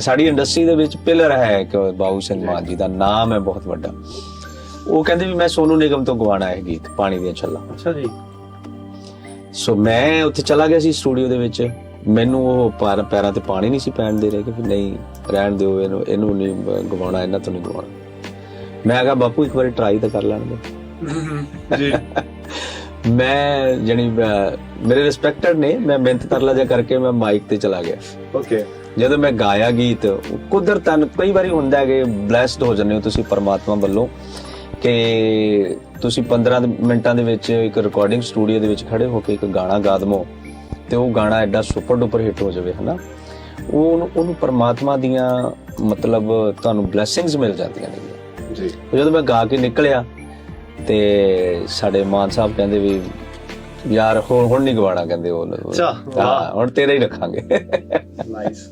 ਸਾਡੀ ਇੰਡਸਟਰੀ ਦੇ ਵਿੱਚ ਪਿਲਰ ਹੈ ਇੱਕ ਬਾਬੂ ਸਿੰਘ ਮਾਨ ਜੀ ਦਾ ਨਾਮ ਹੈ ਬਹੁਤ ਵੱਡਾ। ਉਹ ਕਹਿੰਦੇ ਵੀ ਮੈਂ ਸੋਨੂ ਨਿਗਮ ਤੋਂ ਗਵਾਣਾ ਹੈ ਗੀਤ ਪਾਣੀ ਦੀਆਂ ਛੱਲਾਂ। ਅੱਛਾ ਜੀ। ਸੋ ਮੈਂ ਉੱਥੇ ਚਲਾ ਗਿਆ ਸੀ ਸਟੂਡੀਓ ਦੇ ਵਿੱਚ। ਮੈਨੂੰ ਉਹ ਪੈਰ- ਤੇ ਪਾਣੀ ਨਹੀਂ ਸੀ ਪੈਣ ਦੇ ਰਹੇ ਕਿ ਨਹੀਂ ਰਹਿਣ ਦਿਓ ਇਹਨੂੰ ਇਹਨੂੰ ਨਹੀਂ ਗਵਾਉਣਾ ਇਹਨਾਂ ਤੋਂ ਨਹੀਂ ਗਵਾਉਣਾ। ਮੈਂ ਕਿਹਾ ਬਾਪੂ ਇੱਕ ਵਾਰੀ ਟਰਾਈ ਤਾਂ ਕਰ ਲੈਣ ਦੇ। ਜੀ। ਮੈਂ ਜਣੀ ਮੇਰੇ ਰਿਸਪੈਕਟਡ ਨੇ ਮੈਂ ਮਿਹਨਤ ਤਰਲਾ ਜਿਹਾ ਕਰਕੇ ਮੈਂ ਮਾਈਕ ਤੇ ਚਲਾ ਗਿਆ। ਓਕੇ ਜਦੋਂ ਮੈਂ ਗਾਇਆ ਗੀਤ ਕੁਦਰਤਨ ਕਈ ਵਾਰੀ ਹੁੰਦਾ ਹੈ ਕਿ ਬlesed ਹੋ ਜਾਂਦੇ ਹੋ ਤੁਸੀਂ ਪਰਮਾਤਮਾ ਵੱਲੋਂ ਕਿ ਤੁਸੀਂ 15 ਦੇ- ਮਿੰਟਾਂ ਦੇ ਵਿੱਚ ਇੱਕ ਰਿਕਾਰਡਿੰਗ ਸਟੂਡੀਓ ਦੇ ਵਿੱਚ ਖੜੇ ਹੋ ਕੇ ਇੱਕ ਗਾਣਾ ਗਾ ਦਮੋ ਤੇ ਉਹ ਗਾਣਾ ਐਡਾ ਸੁਪਰ ਡੁਪਰ ਹਿੱਟ ਹੋ ਜਾਵੇ ਹਨਾ? ਉਹ ਉਹਨੂੰ- ਉਹਨੂੰ ਪਰਮਾਤਮਾ ਦੀਆਂ ਮਤਲਬ ਤੁਹਾਨੂੰ ਬਲੇਸਿੰਗਸ ਮਿਲ ਜਾਂਦੀਆਂ ਨੇ। ਜੀ। ਜਦੋਂ ਮੈਂ ਗਾ ਕੇ ਨਿਕਲਿਆ ਤੇ ਸਾਡੇ ਮਾਨ ਸਾਹਿਬ ਕਹਿੰਦੇ ਵੀ ਯਾਰ ਹੁਣ ਹੁਣ ਨਹੀਂ ਗਵਾਣਾ ਕਹਿੰਦੇ ਉਹ। ਅੱਛਾ। ਹਾਂ ਹੁਣ ਤੇਰਾ ਹੀ ਰੱਖਾਂਗੇ। ਨਾਈਸ